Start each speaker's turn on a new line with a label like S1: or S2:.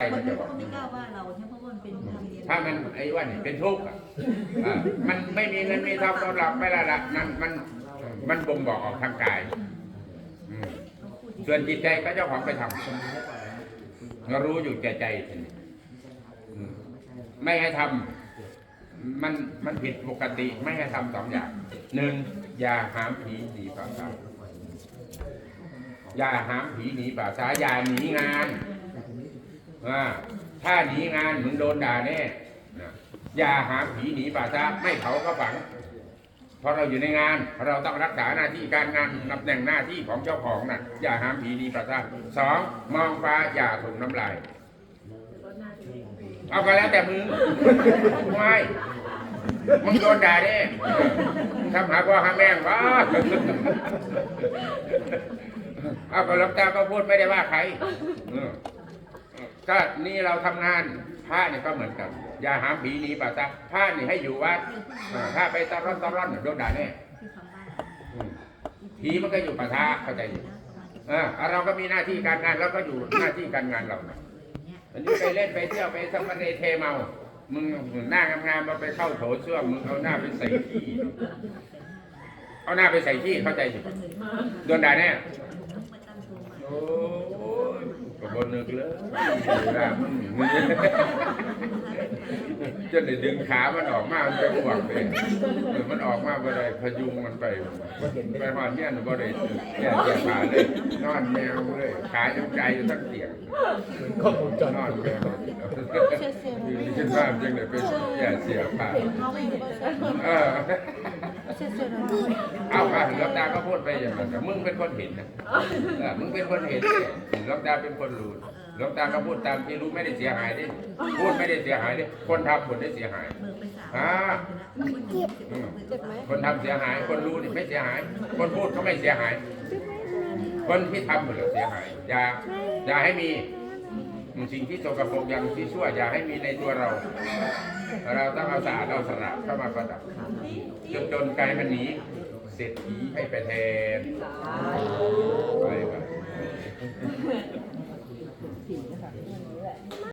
S1: ใคร
S2: ค
S1: มันน
S2: ที่
S1: จะบ
S2: เขา
S1: อก
S2: ก็ไม่กล้าว่าเราใช่เพราะว่ามันเป็นธรรมเนียม
S1: ถ้ามันไอ้ว่านี่เป็นทุกข์อะอ่ามันไม่มีเงินมีทองตอนหลับไม่ละละมันมันมันบ่งบอกออกทางกายอืมส่วนจิตใจก็เจ้าของไปทำเรารู้อยู่แก่ใจทีนี้อืมไม่ให้ทำมันมันผิดปกติไม่ให้ทำสองอย่างหนึ่งอย่าหามผีหนีป่าช้าอย่าหามผีหนีป่าช้าอย่าหนีงานว่า ถ้าหนีงานมึงโดนด่าแน่อย่าหาผีหนีป่าช้าไม่เผาก็ฝังเพราะเราอยู่ในงานเราต้องรักษาหน้าที่การงานตำแหน่งหน้าที่ของเจ้าของนะอย่าหามผีหนีป่าช้าสองมองฟ้าอย่าถุงน้ำลาย เอาก็แล้วแต่มึงไม่มึงโดนด่าแน่ทำหาว่าหาแม่งวะเอาก็ลวงตาก็พูดไม่ได้ว่าใคร ก็นี่เราทำงานพระเนี่ยก็เหมือนกัน อย่าหามผีหนีป่าซะพระนี่ให้อยู่วัดอ่าถ้าไปตะร่อนตะร่อนโดนด่าแน่
S2: ที่ทำบ้าน
S1: อืมผีมันก็อยู่ป่าช้าเข้าใจอยู่เออเราก็มีหน้าที่การงานเราก็อยู่หน้าที่การงานเรานะอันนี้ไปเล่นไปเที่ยวไปสัมภเนเทเมามึงหน้างามๆมาไปเข้าโถส้วมมึงเอาหน้าไปใส่ขี้เอาหน้าไปใส่ขี้เข้าใจอยู่โดนด่าแน่ โอ้ยก บนึกเลยด่ามึงมึงจนได้ดึงขามันออกมามันจะห่วงเลยเออมันออกมาบ่ได้พยุงมันไป ไปหอดเนี่ยหนูบ่ได้แย่เสียขาเลยนอนแมวเลยขาจงใจอยู่ทั้งเตียง
S3: ก็ผมจ
S1: นอนแมวอยู่ที่บ้านจังเลยเป็นแย่เสียขาเออเอา ค่ะหลวงตาก็พูดไปอย่างนั้นแต่มึงเป็นคนเห็นนะเออมึงเป็นคนเห็นหลวงตาเป็นคนรู้หลวงตาก็พูดตามที่รู้ไม่ได้เสียหายดิพูดไม่ได้เสียหายดิคนทำผลได้เสียหาย
S2: เบิกไปสาม
S1: อ่าอืมคนทำเสียหาย คนรู้นี่ไม่เสียหาย คนพูดก็ไม่เสียหาย คนที่ทำเหรอเสียหายอย่าอย่าให้มีสิ่งที่สกปรกอย่างที่ชั่วอย่าให้มีในตัวเรา เราต้องเอาสะอาดเอาสระเข้ามาประดับจนจนไกลมันหนี เศรษฐีให้ไปแทนไป